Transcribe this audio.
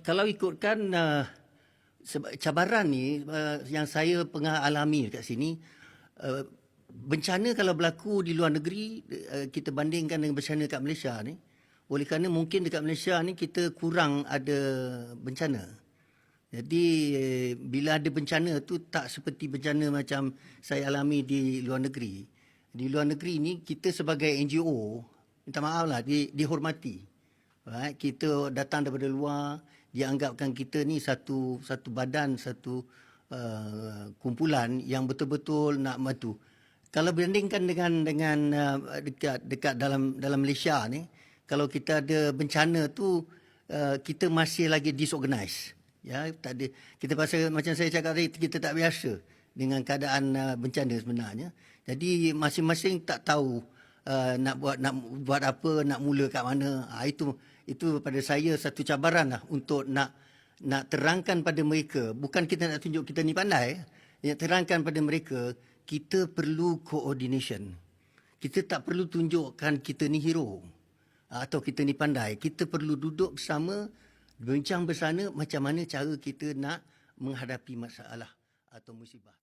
Kalau ikutkan uh, cabaran ni uh, yang saya pernah alami dekat sini, uh, bencana kalau berlaku di luar negeri, uh, kita bandingkan dengan bencana kat Malaysia ni, oleh kerana mungkin dekat Malaysia ni kita kurang ada bencana. Jadi eh, bila ada bencana tu tak seperti bencana macam saya alami di luar negeri. Di luar negeri ni kita sebagai NGO, minta maaf lah, di, dihormati. Right? Kita datang daripada luar, dia anggapkan kita ni satu satu badan, satu uh, kumpulan yang betul-betul nak bantu. Kalau bandingkan dengan dengan uh, dekat dekat dalam dalam Malaysia ni, kalau kita ada bencana tu uh, kita masih lagi disorganized. Ya, tak ada kita pasal macam saya cakap tadi kita tak biasa dengan keadaan uh, bencana sebenarnya. Jadi masing-masing tak tahu uh, nak buat nak buat apa, nak mula kat mana. Ha, itu itu pada saya satu cabaran lah untuk nak nak terangkan pada mereka, bukan kita nak tunjuk kita ni pandai, yang terangkan pada mereka kita perlu coordination. Kita tak perlu tunjukkan kita ni hero atau kita ni pandai. Kita perlu duduk bersama, bincang bersama macam mana cara kita nak menghadapi masalah atau musibah.